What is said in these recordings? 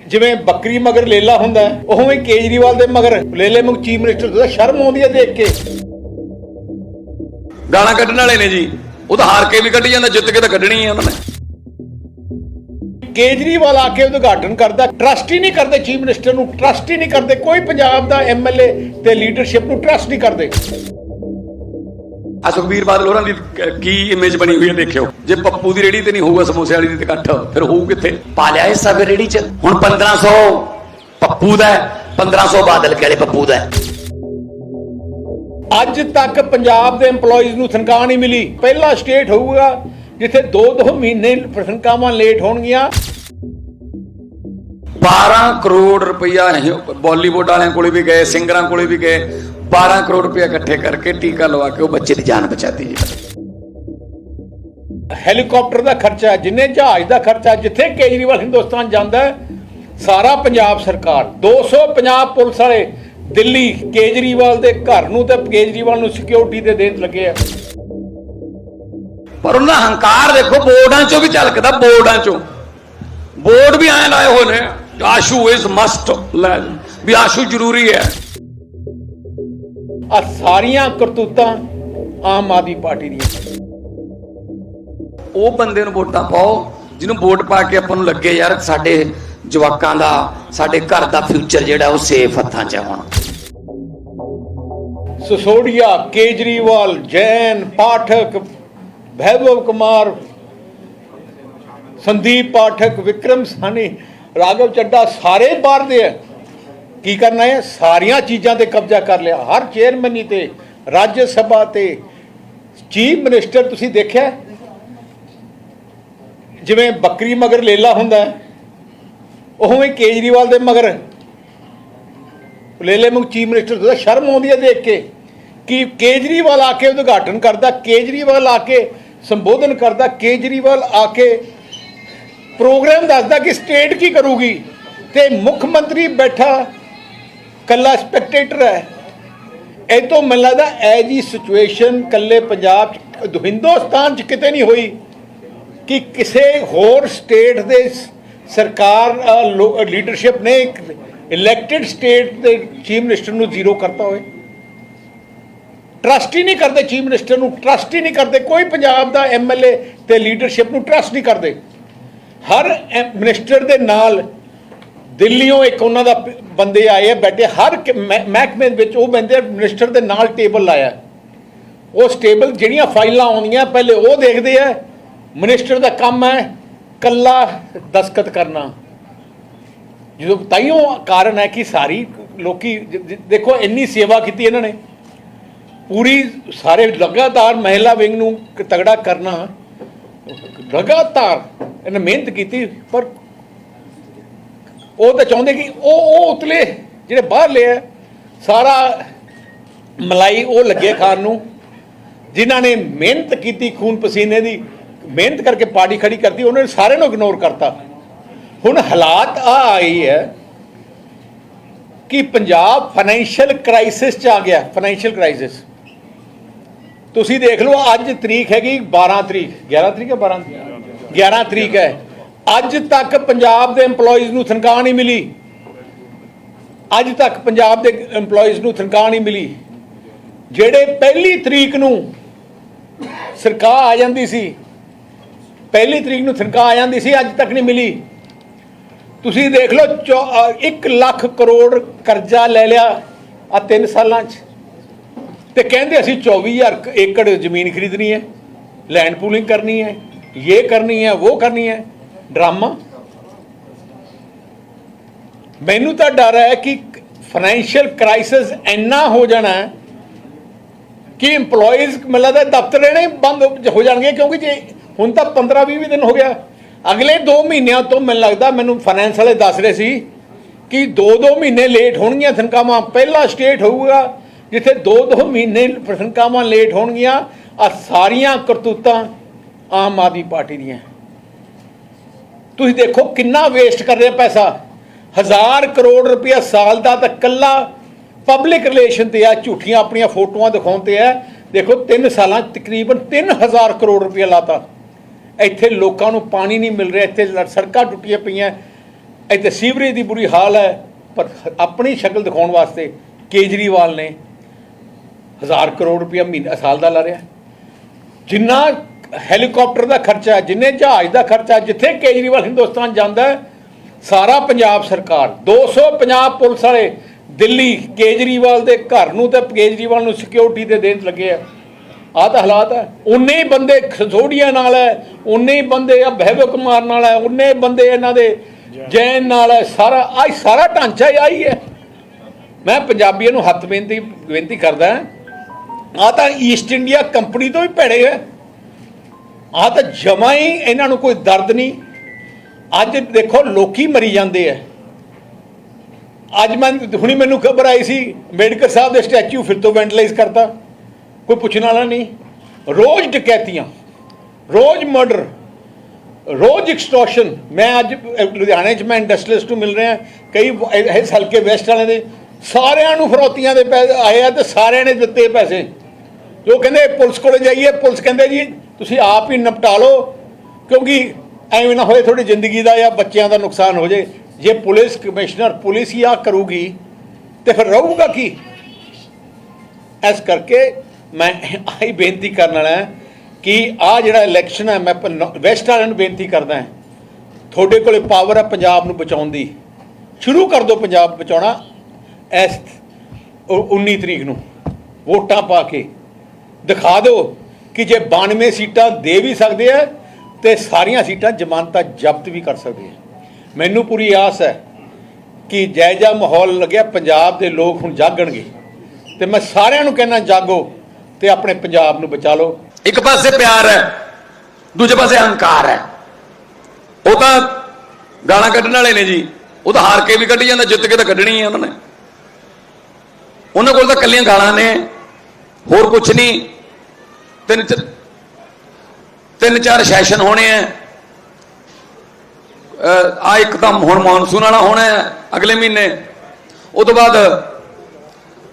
ਜਿਵੇਂ ਬੱਕਰੀ ਮਗਰ ਲੇਲਾ ਹੁੰਦਾ ਹੈ, ਉਵੇਂ ਕੇਜਰੀਵਾਲ ਦੇ ਮਗਰ ਲੇਲੇ ਨੂੰ ਚੀਫ ਮਿਨਿਸਟਰ ਦਾ ਸ਼ਰਮ ਆਉਂਦੀ ਹੈ ਦੇਖ ਕੇ। ਗਾਲਾਂ ਕੱਢਣ ਵਾਲੇ ਨੇ ਜੀ। ਉਹ ਤਾਂ ਹਾਰ ਕੇ ਵੀ ਕੱਢੀ ਜਾਂਦਾ ਜਿੱਤ ਕੇ ਤਾਂ ਕੱਢਣੀ ਹੈ ਉਹਨਾਂ ਨੇ। ਕੇਜਰੀਵਾਲ ਆ ਕੇ ਉਦਘਾਟਨ ਕਰਦਾ ਟਰਸਟ ਹੀ ਨਹੀਂ ਕਰਦੇ ਚੀਫ ਮਿਨਿਸਟਰ ਨੂੰ ਟਰਸਟ ਹੀ ਨਹੀਂ ਕਰਦੇ ਕੋਈ ਪੰਜਾਬ ਦਾ ਐਮਐਲਏ ਤੇ ਲੀਡਰਸ਼ਿਪ ਨੂੰ ਟਰਸਟ ਨਹੀਂ ਕਰਦੇ। ਆ ਸੁਖਬੀਰ ਬਾਦਲ ਹੋਰਾਂ ਦੀ ਕੀ ਇਮੇਜ ਬਣੀ ਹੋਈ ਹੈ ਦੇਖਿਓ। ਜੇ ਪੱਪੂ ਦੀ ਰੇੜੀ ਤੇ ਨਹੀਂ ਹੋਊਗਾ ਸਮੋਸੇ ਵਾਲੀ ਦੀ ਤੇ ਇਕੱਠ ਫਿਰ ਹੋਊ ਕਿੱਥੇ? ਪਾ ਲਿਆ ਇਹ ਸਭ ਰੇੜੀ ਚ। ਹੁਣ 1500 ਪੱਪੂ ਦਾ ਹੈ, 1500 ਬਾਦਲ ਕੇ ਵਾਲੇ ਪੱਪੂ ਦਾ ਅੱਜ ਤੱਕ ਪੰਜਾਬ ਦੇ EMPLOYEES ਨੂੰ ਤਨਖਾਹ ਨਹੀਂ ਮਿਲੀ। ਪਹਿਲਾ ਸਟੇਟ ਹੋਊਗਾ ਜਿੱਥੇ 2-2 ਮਹੀਨੇ ਤਨਖਾਹਾਂ ਲੇਟ ਹੋਣਗੀਆਂ। 12 ਕਰੋੜ ਰੁਪਈਆ ਬਾਲੀਵੁੱਡ ਵਾਲਿਆਂ ਕੋਲੇ ਵੀ ਗਏ ਸਿੰਗਰਾਂ ਕੋਲੇ ਵੀ ਗਏ 12 ਕਰੋੜ ਰੁਪਈਆ ਇਕੱਠੇ ਕਰਕੇ ਟੀਕਾ ਲਵਾ ਕੇ ਉਹ ਬੱਚੇ ਦੀ ਜਾਨ ਬਚਾਤੀ ਜੀ। ਹੈਲੀਕਾਪਟਰ ਦਾ ਖਰਚਾ ਜਿੰਨੇ ਜਹਾਜ਼ ਦਾ ਖਰਚਾ ਜਿੱਥੇ ਕੇਜਰੀਵਾਲ ਹਿੰਦੁਸਤਾਨ ਜਾਂਦਾ ਸਾਰਾ ਪੰਜਾਬ ਸਰਕਾਰ 250 ਪੁਲਿਸ ਵਾਲੇ ਦਿੱਲੀ ਕੇਜਰੀਵਾਲ ਦੇ ਘਰ ਨੂੰ ਤੇ ਕੇਜਰੀਵਾਲ ਨੂੰ ਸਿਕਿਉਰਿਟੀ ਦੇ ਦੇਣ ਲੱਗੇ ਆ। ਪਰ ਉਹਨਾਂ ਹੰਕਾਰ ਦੇਖੋ ਬੋਰਡਾਂ ਚੋਂ ਵੀ ਝਲਕਦਾ ਬੋਰਡਾਂ ਚੋਂ। ਬੋਰਡ ਵੀ ਐਂ ਲਾਏ ਹੋਏ ਨੇ। ਆਸ਼ੂ ਇਜ਼ ਮਸਟ ਵੀ ਆਸ਼ੂ ਜ਼ਰੂਰੀ ਹੈ ਆ ਸਾਰੀਆਂ ਕਰਤੂਤਾਂ ਆਮ ਆਦਮੀ ਪਾਰਟੀ ਦੀਆਂ ਉਹ ਬੰਦੇ ਨੂੰ ਵੋਟਾਂ ਪਾਓ ਜਿਹਨੂੰ ਵੋਟ ਪਾ ਕੇ ਆਪਾਂ ਨੂੰ ਲੱਗੇ ਯਾਰ ਸਾਡੇ ਜਵਾਕਾਂ ਦਾ ਸਾਡੇ ਘਰ ਦਾ ਫਿਊਚਰ ਜਿਹੜਾ ਉਹ ਸੇਫ ਹੱਥਾਂ 'ਚ ਹੈ ਹੁਣ ਸਿਸੋੜੀਆ ਕੇਜਰੀਵਾਲ ਜੈਨ ਪਾਠਕ ਵੈਭਵ ਕੁਮਾਰ ਸੰਦੀਪ ਪਾਠਕ ਵਿਕਰਮ ਸਾਨੀ ਰਾਘਵ ਚੱਡਾ ਸਾਰੇ ਬਾਹਰ ਦੇ ਆ। ਕੀ ਕਰਨਾ ਹੈ? ਸਾਰੀਆਂ ਚੀਜ਼ਾਂ ਤੇ ਕਬਜ਼ਾ ਕਰ ਲਿਆ। ਹਰ ਚੇਅਰਮੈਨੀ ਤੇ ਰਾਜ ਸਭਾ ਤੇ ਚੀਫ ਮਿਨਿਸਟਰ ਤੁਸੀਂ ਦੇਖਿਆ? ਜਿਵੇਂ ਬੱਕਰੀ ਮਗਰ ਲੇਲਾ ਹੁੰਦਾ ਹੈ, ਉਵੇਂ ਕੇਜਰੀਵਾਲ ਦੇ ਮਗਰ। ਲੇਲੇ ਨੂੰ ਚੀਫ ਮਿਨਿਸਟਰ ਦਾ ਸ਼ਰਮ ਆਉਂਦੀ ਹੈ ਦੇਖ ਕੇ। ਕਿ ਕੇਜਰੀਵਾਲ ਆ ਕੇ ਉਦਘਾਟਨ ਕਰਦਾ ਕੇਜਰੀਵਾਲ ਆ ਕੇ ਸੰਬੋਧਨ ਕਰਦਾ ਕੇਜਰੀਵਾਲ ਆ ਕੇ ਪ੍ਰੋਗਰਾਮ ਦੱਸਦਾ ਕਿ ਸਟੇਟ ਕੀ ਕਰੂਗੀ ਤੇ ਮੁੱਖ ਮੰਤਰੀ ਬੈਠਾ, ਕੱਲਾ ਸਪੈਕਟੇਟਰ ਹੈ। ਇਹ ਤੋਂ ਮੈਨੂੰ ਲੱਗਦਾ ਐ ਜੀ ਸਿਚੁਏਸ਼ਨ ਕੱਲੇ ਪੰਜਾਬ ਚ, ਹਿੰਦੁਸਤਾਨ ਚ ਕਿਤੇ ਨਹੀਂ ਹੋਈ ਕਿ ਕਿਸੇ ਹੋਰ ਸਟੇਟ ਦੇ ਸਰਕਾਰ ਲੀਡਰਸ਼ਿਪ ਨੇ ਇਲੈਕਟਿਡ ਸਟੇਟ ਦੇ ਚੀਫ ਮਿਨਿਸਟਰ ਨੂੰ ਜ਼ੀਰੋ ਕਰਤਾ ਹੋਵੇ। ਟਰਸਟ ਹੀ ਨਹੀਂ ਕਰਦੇ ਚੀਫ ਮਿਨਿਸਟਰ ਨੂੰ ਟਰਸਟ ਹੀ ਨਹੀਂ ਕਰਦੇ, ਕੋਈ ਪੰਜਾਬ ਦਾ ਐਮਐਲਏ ਤੇ ਲੀਡਰਸ਼ਿਪ ਨੂੰ ਟਰਸਟ ਨਹੀਂ ਕਰਦੇ। ਹਰ ਮਿਨਿਸਟਰ ਦੇ ਨਾਲ ਦਿੱਲੀੋਂ ਇੱਕ ਉਹਨਾਂ ਦਾ ਬੰਦੇ ਆਏ ਆ, ਬੈਠੇ ਹਰ ਮਹਿਕਮੇ ਵਿੱਚ ਉਹ ਬੰਦੇ ਮਿਨਿਸਟਰ ਦੇ ਨਾਲ ਟੇਬਲ ਲਾਇਆ। ਉਸ ਟੇਬਲ ਜਿਹੜੀਆਂ ਫਾਈਲਾਂ ਆਉਂਦੀਆਂ, ਪਹਿਲੇ ਉਹ ਦੇਖਦੇ ਆ ਮਿਨਿਸਟਰ ਦਾ ਕੰਮ ਹੈ ਕੱਲਾ ਦਸਖਤ ਕਰਨਾ। ਜਦੋਂ ਤਾਈਓ ਕਾਰਨ ਹੈ ਕਿ ਸਾਰੀ ਲੋਕੀ ਦੇਖੋ, ਇੰਨੀ ਸੇਵਾ ਕੀਤੀ ਇਹਨਾਂ ਨੇ। ਪੂਰੀ ਸਾਰੇ ਲਗਾਤਾਰ ਮਹਿਲਾ ਵਿੰਗ ਨੂੰ ਤਗੜਾ ਕਰਨਾ। ਲਗਾਤਾਰ ਇਹਨੇ ਮਿਹਨਤ ਕੀਤੀ, ਪਰ ਉਹ ਤਾਂ ਚਾਹੁੰਦੇ ਕਿ ਉਹ ਉਹ ਉਤਲੇ ਜਿਹੜੇ ਬਾਹਰਲੇ ਆ, ਸਾਰਾ ਮਲਾਈ ਉਹ ਲੱਗੇ ਖਾਣ ਨੂੰ, ਜਿਨ੍ਹਾਂ ਨੇ ਮਿਹਨਤ ਕੀਤੀ ਖੂਨ ਪਸੀਨੇ ਦੀ, ਮਿਹਨਤ ਕਰਕੇ ਪਾਰਟੀ ਖੜੀ ਕਰਤੀ, ਉਹਨਾਂ ਨੇ ਸਾਰਿਆਂ ਨੂੰ ਇਗਨੋਰ ਕਰਤਾ। ਹੁਣ ਹਾਲਾਤ ਆ ਆਈ ਹੈ ਕਿ ਪੰਜਾਬ ਫਾਈਨੈਂਸ਼ੀਅਲ ਕ੍ਰਾਈਸਿਸ ਚ ਆ ਗਿਆ ਫਾਈਨੈਂਸ਼ੀਅਲ ਕ੍ਰਾਈਸਿਸ ਤੁਸੀਂ ਦੇਖ ਲਓ, ਅੱਜ ਤਰੀਕ ਹੈਗੀ 12 ਤਰੀਕ। 11 ਤਰੀਕ ਹੈ 12 11 ਤਰੀਕ ਹੈ। ਅੱਜ ਤੱਕ ਪੰਜਾਬ ਦੇ EMPLOYEES ਨੂੰ ਤਨਖਾਹ ਨਹੀਂ ਮਿਲੀ। ਅੱਜ ਤੱਕ ਪੰਜਾਬ ਦੇ EMPLOYEES ਨੂੰ ਤਨਖਾਹ ਨਹੀਂ ਮਿਲੀ। ਜਿਹੜੇ ਪਹਿਲੀ ਤਰੀਕ ਨੂੰ ਸਰਕਾਰ ਆ ਜਾਂਦੀ ਸੀ, ਪਹਿਲੀ ਤਰੀਕ ਨੂੰ ਤਨਖਾਹ ਆ ਜਾਂਦੀ ਸੀ, ਅੱਜ ਤੱਕ ਨਹੀਂ ਮਿਲੀ। ਤੁਸੀਂ ਦੇਖ ਲਓ 1 ਲੱਖ ਕਰੋੜ ਕਰਜ਼ਾ ਲੈ ਲਿਆ ਆ 3 ਸਾਲਾਂ 'ਚ। ਤੇ ਕਹਿੰਦੇ ਅਸੀਂ 24000 ਕ- ਏਕੜ ਜ਼ਮੀਨ ਖਰੀਦਣੀ ਹੈ ਲੈਂਡ ਪੂਲਿੰਗ ਕਰਨੀ ਹੈ ਇਹ ਕਰਨੀ ਹੈ ਉਹ ਕਰਨੀ ਹੈ, ਡਰਾਮਾ। ਮੈਨੂੰ ਤਾਂ ਡਰ ਹੈ ਕਿ ਫਾਈਨੈਂਸ਼ੀਅਲ ਕ੍ਰਾਈਸਿਸ ਇੰਨਾ ਹੋ ਜਾਣਾ ਕਿ EMPLOYEES ਮੈਨੂੰ ਲੱਗਦਾ ਦਫ਼ਤਰ ਰਹਿਣੇ ਬੰਦ ਹੋ ਜਾਣਗੇ, ਕਿਉਂਕਿ ਜੇ ਹੁਣ ਤਾਂ 15 20 ਵੀ ਦਿਨ ਹੋ ਗਿਆ। ਅਗਲੇ 2 ਮਹੀਨਿਆਂ ਤੋਂ ਮੈਨੂੰ ਲੱਗਦਾ, ਮੈਨੂੰ ਫਾਈਨੈਂਸ ਵਾਲੇ ਦੱਸ ਰਹੇ ਸੀ ਕਿ 2-2 ਮਹੀਨੇ ਲੇਟ ਹੋਣਗੀਆਂ ਤਨਖਾਹਾਂ ਪਹਿਲਾ ਸਟੇਟ ਹੋਊਗਾ ਜਿੱਥੇ 2-2 ਮਹੀਨੇ ਪ੍ਰਸ਼ੰਕਾਵਾਂ ਲੇਟ ਹੋਣਗੀਆਂ ਆ ਸਾਰੀਆਂ ਕਰਤੂਤਾਂ ਆਮ ਆਦਮੀ ਪਾਰਟੀ ਦੀਆਂ। ਤੁਸੀਂ ਦੇਖੋ ਕਿੰਨਾ ਵੇਸਟ ਕਰ ਰਿਹਾ ਪੈਸਾ। ਹਜ਼ਾਰ ਕਰੋੜ ਰੁਪਇਆ ਸਾਲ ਦਾ ਤਾਂ ਕੱਲਾ ਪਬਲਿਕ ਰਿਲੇਸ਼ਨ ਤੇ ਆ, ਝੂਠੀਆਂ ਆਪਣੀਆਂ ਫੋਟੋਆਂ ਦਿਖਾਉਣ ਤੇ ਆ। ਦੇਖੋ 3 ਸਾਲਾਂ 'ਚ ਤਕਰੀਬਨ 3000 ਕਰੋੜ ਰੁਪਇਆ ਲਾਤਾ। ਇੱਥੇ ਲੋਕਾਂ ਨੂੰ ਪਾਣੀ ਨਹੀਂ ਮਿਲ ਰਿਹਾ, ਇੱਥੇ ਸੜਕਾਂ ਟੁੱਟੀਆਂ ਪਈਆਂ। ਇੱਥੇ ਸੀਵਰੇਜ ਦੀ ਬੁਰੀ ਹਾਲ ਹੈ, ਪਰ ਆਪਣੀ ਸ਼ਕਲ ਦਿਖਾਉਣ ਵਾਸਤੇ ਕੇਜਰੀਵਾਲ ਨੇ ਹਜ਼ਾਰ ਕਰੋੜ ਰੁਪਇਆ ਮਹੀਨਾ, ਸਾਲ ਦਾ ਲਾ ਰਿਹਾ। ਜਿੰਨਾ ਹੈਲੀਕਾਪਟਰ ਦਾ ਖਰਚਾ ਜਿੰਨੇ ਜਹਾਜ਼ ਦਾ ਖਰਚਾ ਜਿੱਥੇ ਕੇਜਰੀਵਾਲ ਹਿੰਦੁਸਤਾਨ ਜਾਂਦਾ ਸਾਰਾ ਪੰਜਾਬ ਸਰਕਾਰ 250 ਪੁਲਿਸ ਵਾਲੇ ਦਿੱਲੀ ਕੇਜਰੀਵਾਲ ਦੇ ਘਰ ਨੂੰ ਤੇ ਕੇਜਰੀਵਾਲ ਨੂੰ ਸਿਕਿਉਰਿਟੀ ਦੇ ਦੇਣ ਲੱਗੇ ਆ। ਆਹ ਤਾਂ ਹਾਲਾਤ ਹੈ ਉਨੇ ਹੀ ਬੰਦੇ ਖਸੋੜੀਆਂ ਨਾਲ ਹੈ, ਉਨੇ ਹੀ ਬੰਦੇ ਆ ਬਹਿਬੋ ਕੁਮਾਰ ਨਾਲ ਹੈ, ਉਨੇ ਬੰਦੇ ਇਹਨਾਂ ਦੇ ਜੈਨ ਨਾਲ ਹੈ, ਸਾਰਾ, ਆਹ ਸਾਰਾ ਢਾਂਚਾ ਹੀ ਆਹੀ ਹੈ। ਮੈਂ ਪੰਜਾਬੀਆਂ ਨੂੰ ਹੱਥ ਬੇਨਤੀ ਬੇਨਤੀ ਕਰਦਾ ਆ ਤਾਂ ਈਸਟ ਇੰਡੀਆ ਕੰਪਨੀ ਤੋਂ ਵੀ ਭੈੜੇ ਹੈ ਆ ਤਾਂ ਜਮਾ ਹੀ ਇਹਨਾਂ ਨੂੰ ਕੋਈ ਦਰਦ ਨਹੀਂ। ਅੱਜ ਦੇਖੋ ਲੋਕੀ ਮਰੀ ਜਾਂਦੇ ਆ। ਅੱਜ ਮੈਂ, ਹੁਣੀ ਮੈਨੂੰ ਖਬਰ ਆਈ ਸੀ ਅੰਬੇਡਕਰ ਸਾਹਿਬ ਦੇ ਸਟੈਚੂ ਫਿਰ ਤੋਂ ਵੈਂਟਲਾਈਜ਼ ਕਰਤਾ। ਕੋਈ ਪੁੱਛਣ ਵਾਲਾ ਨਹੀਂ। ਰੋਜ਼ ਡਕੈਤੀਆਂ, ਰੋਜ਼ ਮਰਡਰ ਰੋਜ਼ ਐਕਸਟੋਰਸ਼ਨ ਮੈਂ ਅੱਜ ਲੁਧਿਆਣੇ 'ਚ ਮੈਂ ਇੰਡਸਟਰੀਅਲਿਸਟ ਨੂੰ ਮਿਲ ਰਿਹਾ। ਕਈ ਇਸ ਹਲਕੇ ਵੈਸਟ ਵਾਲਿਆਂ ਦੇ, ਸਾਰਿਆਂ ਨੂੰ ਫਰੋਤੀਆਂ ਦੇ ਪੈਸੇ ਆਏ ਆ ਤੇ ਸਾਰਿਆਂ ਨੇ ਦਿੱਤੇ ਪੈਸੇ। ਉਹ ਕਹਿੰਦੇ ਪੁਲਿਸ ਕੋਲੇ ਜਾਈਏ, ਪੁਲਿਸ ਕਹਿੰਦੇ ਜੀ, ਤੁਸੀਂ ਆਪ ਹੀ ਨਿਪਟਾ ਲਓ, ਕਿਉਂਕਿ ਐਵੇਂ ਨਾ ਹੋਏ ਤੁਹਾਡੀ ਜ਼ਿੰਦਗੀ ਦਾ ਜਾਂ ਬੱਚਿਆਂ ਦਾ ਨੁਕਸਾਨ ਹੋ ਜੇ ਜੇ ਪੁਲਿਸ ਕਮਿਸ਼ਨਰ ਪੁਲਿਸ ਹੀ ਆ ਕਰੂਗੀ, ਤੇ ਫਿਰ ਰਹੂਗਾ ਕੀ? ਇਸ ਕਰਕੇ ਮੈਂ ਆਹੀ ਬੇਨਤੀ ਕਰਨ ਵਾਲਾ ਕਿ ਆ ਜਿਹੜਾ ਇਲੈਕਸ਼ਨ ਹੈ, ਮੈਂ ਵੈਸਟ ਵਾਲਿਆਂ ਨੂੰ ਬੇਨਤੀ ਕਰਦਾ ਹਾਂ। ਤੁਹਾਡੇ ਕੋਲੇ ਪਾਵਰ ਹੈ ਪੰਜਾਬ ਨੂੰ ਬਚਾਉਣ ਦੀ। ਸ਼ੁਰੂ ਕਰ ਦਿਓ ਪੰਜਾਬ ਬਚਾਉਣਾ ਇਸ ਉ- 19 ਤਰੀਕ ਨੂੰ, ਵੋਟਾਂ ਪਾ ਕੇ। ਦਿਖਾ ਦਿਓ ਕਿ ਜੇ 92 ਸੀਟਾਂ ਦੇ ਵੀ ਸਕਦੇ ਆ ਤੇ ਸਾਰੀਆਂ ਸੀਟਾਂ ਜ਼ਮਾਨਤਾਂ ਜ਼ਬਤ ਵੀ ਕਰ ਸਕਦੇ ਆ। ਮੈਨੂੰ ਪੂਰੀ ਆਸ ਹੈ ਕਿ ਜਾਇਜਾ ਮਾਹੌਲ ਲੱਗਿਆ, ਪੰਜਾਬ ਦੇ ਲੋਕ ਹੁਣ ਜਾਗਣਗੇ। ਤੇ ਮੈਂ ਸਾਰਿਆਂ ਨੂੰ ਕਹਿਣਾ ਜਾਗੋ ਤੇ ਆਪਣੇ ਪੰਜਾਬ ਨੂੰ ਬਚਾ ਲਓ। ਇੱਕ ਪਾਸੇ ਪਿਆਰ ਹੈ, ਦੂਜੇ ਪਾਸੇ ਹੰਕਾਰ ਹੈ। ਉਹ ਤਾਂ ਗਾਲਾਂ ਕੱਢਣ ਵਾਲੇ ਨੇ ਜੀ। ਉਹ ਤਾਂ ਹਾਰ ਕੇ ਵੀ ਕੱਢੀ ਜਾਂਦਾ, ਜਿੱਤ ਕੇ ਤਾਂ ਕੱਢਣੀ ਹੈ ਉਹਨਾਂ ਨੇ। ਉਹਨਾਂ ਕੋਲ ਤਾਂ ਕੱਲੀਆਂ ਗਾਲਾਂ ਨੇ। ਹੋਰ ਕੁਝ ਨਹੀਂ। ਤਿੰਨ ਚ- ਤਿੰਨ ਚਾਰ ਸੈਸ਼ਨ ਹੋਣੇ ਆ। ਆ ਇੱਕ ਤਾਂ ਹੁਣ ਮੌਨਸੂਨ ਵਾਲਾ ਹੋਣਾ ਹੈ ਅਗਲੇ ਮਹੀਨੇ। ਉਹ ਤੋਂ ਬਾਅਦ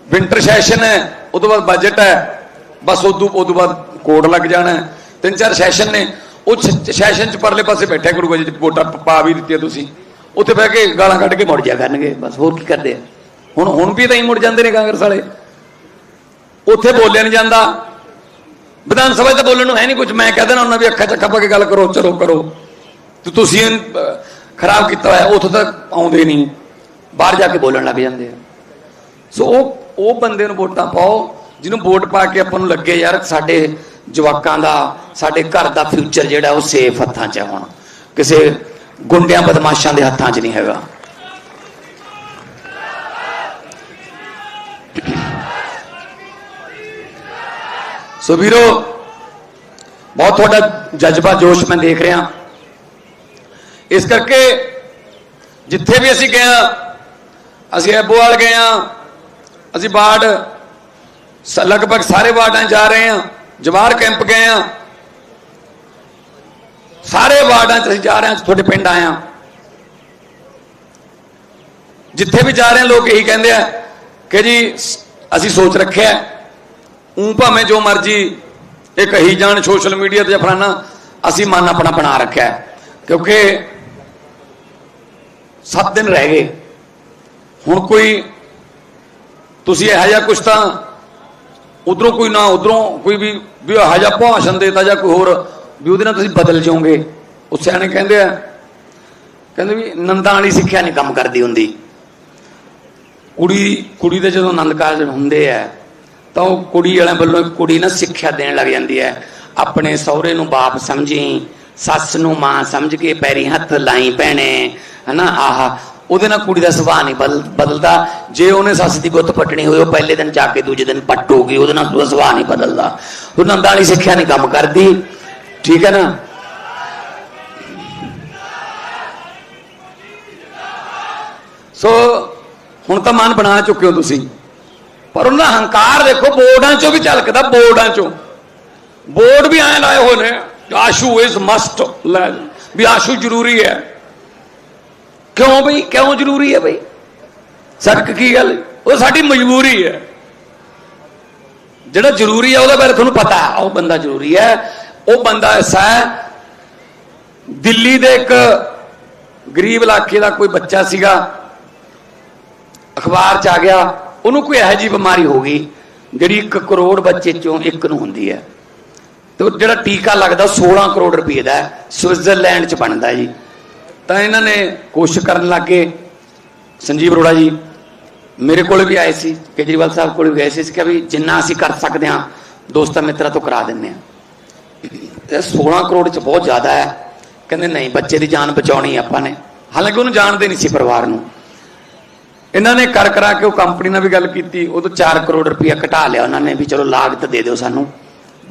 ਵਿੰਟਰ ਸੈਸ਼ਨ ਹੈ, ਉਹ ਤੋਂ ਬਾਅਦ ਬਜਟ ਹੈ। ਬਸ ਉਦੋਂ ਉਹ ਤੋਂ ਬਾਅਦ ਕੋਡ ਲੱਗ ਜਾਣਾ ਤਿੰਨ ਚਾਰ ਸੈਸ਼ਨ ਨੇ। ਉਹ ਸੈਸ਼ਨ ਚ ਪਰਲੇ ਪਾਸੇ ਬੈਠਿਆ ਕਰੂਗਾ ਜੇ ਵੋਟਾਂ ਪਾ ਵੀ ਦਿੱਤੀਆਂ ਤੁਸੀਂ। ਉੱਥੇ ਬਹਿ ਕੇ ਗਾਲਾਂ ਕੱਢ ਕੇ ਮੁੜ ਜਾ ਕਰਨਗੇ। ਬਸ ਹੋਰ ਕੀ ਕਰਦੇ ਆ? ਹੁਣ ਹੁਣ ਵੀ ਤਾਂ ਹੀ ਮੁੜ ਜਾਂਦੇ ਨੇ ਕਾਂਗਰਸ ਵਾਲੇ। ਉੱਥੇ ਬੋਲਿਆ ਨਹੀਂ ਜਾਂਦਾ। ਵਿਧਾਨ ਸਭਾ 'ਚ ਤਾਂ ਬੋਲਣ ਨੂੰ ਹੈ ਨਹੀਂ ਕੁਝ ਮੈਂ ਕਹਿ ਦੇਣਾ ਉਹਨਾਂ ਵੀ ਅੱਖਾਂ 'ਚ ਪਾ ਕੇ ਗੱਲ ਕਰੋ, ਚਲੋ ਕਰੋ। ਤੇ ਤੁਸੀਂ ਖਰਾਬ ਕੀਤਾ ਹੋਇਆ, ਉੱਥੋਂ ਤੱਕ ਆਉਂਦੇ ਨਹੀਂ। ਬਾਹਰ ਜਾ ਕੇ ਬੋਲਣ ਲੱਗ ਜਾਂਦੇ ਆ। ਸੋ ਉਹ ਉਹ ਬੰਦੇ ਨੂੰ ਵੋਟਾਂ ਪਾਓ, ਜਿਹਨੂੰ ਵੋਟ ਪਾ ਕੇ ਆਪਾਂ ਨੂੰ ਲੱਗੇ ਯਾਰ ਸਾਡੇ ਜਵਾਕਾਂ ਦਾ, ਸਾਡੇ ਘਰ ਦਾ ਫਿਊਚਰ ਜਿਹੜਾ ਉਹ ਸੇਫ ਹੱਥਾਂ 'ਚ ਹੈ ਹੁਣ। ਕਿਸੇ ਗੁੰਡਿਆਂ ਬਦਮਾਸ਼ਾਂ ਦੇ ਹੱਥਾਂ 'ਚ ਨਹੀਂ ਹੈਗਾ। ਸੋ ਵੀਰੋ, ਬਹੁਤ ਤੁਹਾਡਾ ਜਜ਼ਬਾ, ਜੋਸ਼ ਮੈਂ ਦੇਖ ਰਿਹਾ। ਇਸ ਕਰਕੇ ਜਿੱਥੇ ਵੀ ਅਸੀਂ ਗਏ ਹਾਂ, ਅਸੀਂ ਐਬੋਵਾਲ ਗਏ ਹਾਂ, ਅਸੀਂ ਬਾੜ ਸ- ਲਗਭਗ ਸਾਰੇ ਵਾਰਡਾਂ 'ਚ ਜਾ ਰਹੇ ਹਾਂ ਜਵਾਰ ਕੈਂਪ ਗਏ ਹਾਂ। ਸਾਰੇ ਵਾਰਡਾਂ 'ਚ ਅਸੀਂ ਜਾ ਰਹੇ ਹਾਂ, ਤੁਹਾਡੇ ਪਿੰਡ ਆਏ ਹਾਂ। ਜਿੱਥੇ ਵੀ ਜਾ ਰਹੇ ਹਾਂ, ਲੋਕ ਇਹੀ ਕਹਿੰਦੇ ਆ ਕਿ ਜੀ ਅਸੀਂ ਸੋਚ ਰੱਖਿਆ ਉਂ ਭਾਵੇਂ ਜੋ ਮਰਜ਼ੀ ਇਹ ਕਹੀ ਜਾਣ ਸੋਸ਼ਲ ਮੀਡੀਆ ਤੇ ਫਰਾਨਾ ਅਸੀਂ ਮਨ ਆਪਣਾ ਬਣਾ ਰੱਖਿਆ ਕਿਉਂਕਿ 7 ਦਿਨ ਰਹਿ ਗਏ। ਹੁਣ ਕੋਈ, ਤੁਸੀਂ ਇਹੋ ਜਿਹਾ ਕੁਛ ਤਾਂ ਉਧਰੋਂ ਕੋਈ ਨਾ ਉਧਰੋਂ ਕੋਈ ਵੀ ਵੀ ਇਹੋ ਜਿਹਾ ਭਾਸ਼ਣ ਦੇਤਾ ਜਾਂ ਕੋਈ ਹੋਰ, ਵੀ ਉਹਦੇ ਨਾਲ ਤੁਸੀਂ ਬਦਲ ਜਾਓਗੇ। ਉਹ ਸਿਆਣੇ ਕਹਿੰਦੇ ਆ, ਕਹਿੰਦੇ ਵੀ ਨੰਦਾਂ ਵਾਲੀ ਸਿੱਖਿਆ ਨਹੀਂ ਕੰਮ ਕਰਦੀ ਹੁੰਦੀ। ਕੁੜੀ ਕੁੜੀ ਦੇ ਜਦੋਂ ਆਨੰਦ ਕਾਰਜ ਹੁੰਦੇ ਆ ਤਾਂ ਉਹ ਕੁੜੀ ਵਾਲਿਆਂ ਵੱਲੋਂ ਕੁੜੀ ਨਾ ਸਿੱਖਿਆ ਦੇਣ ਲੱਗ ਜਾਂਦੀ ਹੈ। ਆਪਣੇ ਸਹੁਰੇ ਨੂੰ ਬਾਪ ਸਮਝੀ, ਸੱਸ ਨੂੰ ਮਾਂ ਸਮਝ ਕੇ ਪੈਰੀ ਹੱਥ ਲਾਈ ਭੈਣੇ, ਹਨਾ? ਆਹ, ਉਹਦੇ ਨਾਲ ਕੁੜੀ ਦਾ ਸੁਭਾਅ ਨਹੀਂ ਬਦਲ, ਬਦਲਦਾ। ਜੇ ਉਹਨੇ ਸੱਸ ਦੀ ਗੁੱਤ ਪੱਟਣੀ ਹੋਈ ਉਹ ਪਹਿਲੇ ਦਿਨ ਜਾ ਕੇ ਦੂਜੇ ਦਿਨ ਪੱਟੂਗੀ, ਉਹਦੇ ਨਾਲ ਉਹਦਾ ਸੁਭਾਅ ਨਹੀਂ ਬਦਲਦਾ। ਉਹ ਨੰਦਾਂ ਵਾਲੀ ਸਿੱਖਿਆ ਨਹੀਂ ਕੰਮ ਕਰਦੀ। ਠੀਕ ਹੈ ਨਾ? ਸੋ, ਹੁਣ ਤਾਂ ਮਨ ਬਣਾ ਚੁੱਕੇ ਹੋ ਤੁਸੀਂ। ਪਰ ਉਹਨਾਂ ਦਾ ਹੰਕਾਰ ਦੇਖੋ, ਬੋਰਡਾਂ ਚੋਂ ਵੀ ਝਲਕਦਾ, ਬੋਰਡਾਂ ਚੋਂ। ਬੋਰਡ ਵੀ ਆਏ ਲਾਏ ਹੋਏ ਨੇ ਆਸ਼ੂ ਇਜ਼ ਮਸਟ ਲੈ ਵੀ ਆਸ਼ੂ ਜ਼ਰੂਰੀ ਹੈ। ਕਿਉਂ ਬਈ? ਕਿਉਂ ਜ਼ਰੂਰੀ ਹੈ ਬਈ? ਸੜਕ ਕੀ ਗੱਲ? ਉਹ ਸਾਡੀ ਮਜਬੂਰੀ ਹੈ। ਜਿਹੜਾ ਜ਼ਰੂਰੀ ਹੈ, ਉਹਦੇ ਬਾਰੇ ਤੁਹਾਨੂੰ ਪਤਾ ਹੈ। ਉਹ ਬੰਦਾ ਜ਼ਰੂਰੀ ਹੈ। ਉਹ ਬੰਦਾ ਐਸਾ ਹੈ, ਦਿੱਲੀ ਦੇ ਇੱਕ ਗਰੀਬ ਇਲਾਕੇ ਦਾ ਕੋਈ ਬੱਚਾ ਸੀਗਾ। ਅਖਬਾਰ 'ਚ ਆ ਗਿਆ। ਉਹਨੂੰ ਕੋਈ ਇਹੋ ਜਿਹੀ ਬਿਮਾਰੀ ਹੋ ਗਈ ਜਿਹੜੀ 1 ਕਰੋੜ ਬੱਚੇ ਚੋਂ ਇੱਕ ਨੂੰ ਹੁੰਦੀ ਹੈ। ਤੇ ਉਹ ਜਿਹੜਾ ਟੀਕਾ ਲੱਗਦਾ 16 ਕਰੋੜ ਰੁਪਏ ਦਾ ਸਵਿਟਜ਼ਰਲੈਂਡ 'ਚ ਬਣਦਾ ਜੀ। ਤਾਂ ਇਹਨਾਂ ਨੇ ਕੋਸ਼ਿਸ਼ ਕਰਨ ਲੱਗੇ ਸੰਜੀਵ ਅਰੋੜਾ ਜੀ, ਮੇਰੇ ਕੋਲ ਵੀ ਆਏ ਸੀ, ਕੇਜਰੀਵਾਲ ਸਾਹਿਬ ਕੋਲ ਵੀ ਗਏ ਸੀ। ਕਿ ਵੀ ਜਿੰਨਾ ਅਸੀਂ ਕਰ ਸਕਦੇ ਹਾਂ, ਦੋਸਤਾਂ ਮਿੱਤਰਾਂ ਤੋਂ ਕਰਾ ਦਿੰਨੇ ਆ ਤੇ 16 ਕਰੋੜ ਚ ਬਹੁਤ ਜ਼ਿਆਦਾ ਹੈ। ਕਹਿੰਦੇ ਨਹੀਂ, ਬੱਚੇ ਦੀ ਜਾਨ ਬਚਾਉਣੀ ਆਪਾਂ ਨੇ। ਹਾਲਾਂਕਿ ਉਹਨੂੰ ਜਾਣਦੇ ਨਹੀਂ ਸੀ ਪਰਿਵਾਰ ਨੂੰ। ਇਹਨਾਂ ਨੇ ਕਰ ਕਰਾ ਕੇ ਉਹ ਕੰਪਨੀ ਨਾਲ ਵੀ ਗੱਲ ਕੀਤੀ ਉਹ ਤੋਂ 4 ਕਰੋੜ ਰੁਪਇਆ ਘਟਾ ਲਿਆ ਉਹਨਾਂ ਨੇ ਵੀ ਚਲੋ ਲਾਗਤ ਦੇ ਦਿਓ ਸਾਨੂੰ।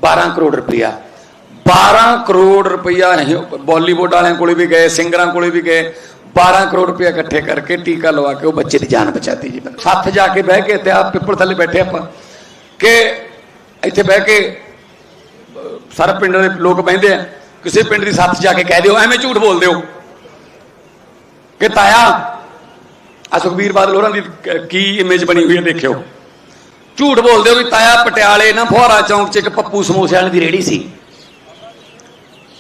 12 ਕਰੋੜ ਰੁਪਇਆ। 12 ਕਰੋੜ ਰੁਪਇਆ ਇਹ ਬਾਲੀਵੁੱਡ ਵਾਲਿਆਂ ਕੋਲੇ ਵੀ ਗਏ ਸਿੰਗਰਾਂ ਕੋਲੇ ਵੀ ਗਏ। 12 ਕਰੋੜ ਰੁਪਇਆ ਇਕੱਠੇ ਕਰਕੇ ਟੀਕਾ ਲਵਾ ਕੇ ਉਹ ਬੱਚੇ ਦੀ ਜਾਨ ਬਚਾਤੀ ਜੀ। ਸੱਥ ਜਾ ਕੇ ਬਹਿ ਕੇ ਤੇ ਆ ਪਿੱਪਲ ਥੱਲੇ ਬੈਠੇ ਆਪਾਂ ਕਿ ਇੱਥੇ ਬਹਿ ਕੇ ਅਹ, ਸਾਰੇ ਪਿੰਡ ਦੇ ਲੋਕ ਬਹਿੰਦੇ ਆ ਕਿਸੇ ਪਿੰਡ ਦੀ ਸੱਥ ਜਾ ਕੇ ਕਹਿ ਦਿਓ ਐਵੇਂ ਝੂਠ ਬੋਲਦੇ ਹੋ। ਕਿ ਤਾਇਆ ਆ ਸੁਖਬੀਰ ਬਾਦਲ ਹੋਰਾਂ ਦੀ ਕੀ ਇਮੇਜ ਬਣੀ ਹੋਈ ਹੈ ਦੇਖਿਓ। ਝੂਠ ਬੋਲਦੇ ਹੋ ਵੀ ਤਾਇਆ ਪਟਿਆਲੇ, ਨਾ ਫੁਹਾਰਾ ਚੌਂਕ 'ਚ ਇੱਕ ਪੱਪੂ ਸਮੋਸੇ ਵਾਲੇ ਦੀ ਰੇੜੀ ਸੀ।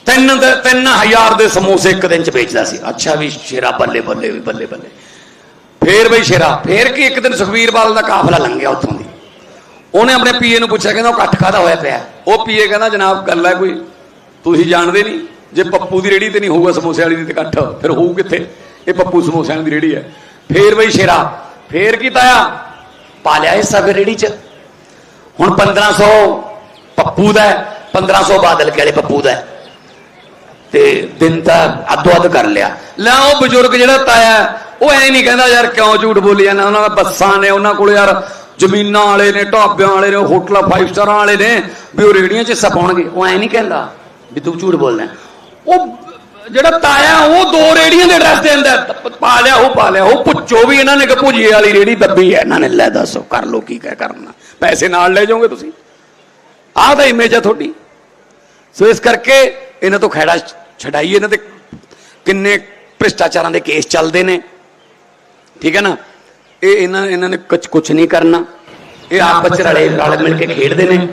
ਤਿੰਨ ਦੇ 3000 ਦੇ ਸਮੋਸੇ ਇੱਕ ਦਿਨ 'ਚ ਵੇਚਦਾ ਸੀ। ਅੱਛਾ ਵੀ ਸ਼ੇਰਾ ਬੱਲੇ ਬੱਲੇ, ਵੀ ਬੱਲੇ ਬੱਲੇ। ਫੇਰ ਬਈ ਸ਼ੇਰਾ, ਫੇਰ ਕੀ ਇੱਕ ਦਿਨ ਸੁਖਬੀਰ ਬਾਦਲ ਦਾ ਕਾਫਲਾ ਲੰਘਿਆ ਉੱਥੋਂ ਦੀ। ਉਹਨੇ ਆਪਣੇ ਪੀਏ ਨੂੰ ਪੁੱਛਿਆ, ਕਹਿੰਦਾ ਉਹ ਇਕੱਠ ਕਾਹਦਾ ਹੋਇਆ ਪਿਆ? ਉਹ ਪੀਏ ਕਹਿੰਦਾ, ਜਨਾਬ, ਗੱਲ ਹੈ ਕੋਈ, ਤੁਸੀਂ ਜਾਣਦੇ ਨਹੀਂ, ਜੇ ਪੱਪੂ ਦੀ ਰੇੜੀ ਤੇ ਨਹੀਂ ਹੋਊਗਾ ਸਮੋਸੇ ਵਾਲੀ ਦੀ ਤੇ ਇਕੱਠ, ਫਿਰ ਹੋਊ ਕਿੱਥੇ? ਇਹ ਪੱਪੂ ਸਮੋਸਿਆਂ ਦੀ ਰੇੜੀ ਹੈ। ਫੇਰ ਬਈ ਸ਼ੇਰਾ ਫੇਰ ਕੀ ਤਾਇਆ? ਪਾ ਲਿਆ ਹਿੱਸਾ ਫਿਰ ਰੇੜੀ ਚ। ਹੁਣ 1500 ਪੱਪੂ ਦਾ ਹੈ, 1500 ਬਾਦਲ ਵਾਲੇ ਪੱਪੂ ਦਾ ਤੇ ਦਿਨ ਤਾਂ ਅੱਧੋ ਅੱਧ ਕਰ ਲਿਆ। ਲੈ ਉਹ ਬਜ਼ੁਰਗ ਜਿਹੜਾ ਤਾਇਆ ਉਹ ਐ ਨਹੀਂ ਕਹਿੰਦਾ ਯਾਰ ਕਿਉਂ ਝੂਠ ਬੋਲੀ ਜਾਂਦਾ ਉਹਨਾਂ ਦਾ ਬੱਸਾਂ ਨੇ ਉਹਨਾਂ ਕੋਲ ਯਾਰ ਜ਼ਮੀਨਾਂ ਵਾਲੇ ਨੇ ਢਾਬਿਆਂ ਵਾਲੇ ਨੇ ਹੋਟਲਾਂ 5 ਸਟਾਰਾਂ ਵਾਲੇ ਨੇ ਵੀ ਉਹ ਰੇੜੀਆਂ 'ਚ ਹਿੱਸਾ ਪਾਉਣਗੇ ਉਹ ਐ ਨਹੀਂ ਕਹਿੰਦਾ ਵੀ ਤੂੰ ਝੂਠ ਬੋਲਦਾ। ਉਹ ਜਿਹੜਾ ਤਾਇਆ ਉਹ ਦੋ ਰੇੜੀਆਂ ਦੇ ਐਡਰੈਸ ਦੇ ਅੰਦਰ ਪਾ ਲਿਆ, ਉਹ ਪਾ ਲਿਆ। ਉਹ ਪੁੱਛੋ ਵੀ ਇਹਨਾਂ ਨੇ ਕਿ ਭੁਜੀਏ ਵਾਲੀ ਰੇੜੀ ਦੱਬੀ ਹੈ। ਇਹਨਾਂ ਨੇ, ਲੈ ਦੱਸੋ, ਕਰ ਲੋ ਕੀ ਕਹਿ ਕਰਨਾ। ਪੈਸੇ ਨਾਲ ਲੈ ਜਾਓਗੇ ਤੁਸੀਂ? ਆਹ ਤਾਂ ਇਮੇਜ ਹੈ ਤੁਹਾਡੀ। ਸੋ ਇਸ ਕਰਕੇ ਇਹਨਾਂ ਤੋਂ ਖੈੜਾ ਛਡਾਈਏ। ਇਹਨਾਂ ਤੇ ਕਿੰਨੇ ਭ੍ਰਿਸ਼ਟਾਚਾਰਾਂ ਦੇ ਕੇਸ ਚੱਲਦੇ ਨੇ। ਠੀਕ ਹੈ ਨਾ? ਇਹ ਇਹਨਾਂ ਇਹਨਾਂ ਨੇ ਕੁਝ ਕੁਝ ਨਹੀਂ ਕਰਨਾ। ਇਹ ਆਪਸ ਚ ਰਲੇ ਰਲ ਮਿਲ ਕੇ ਖੇਡਦੇ ਨੇ।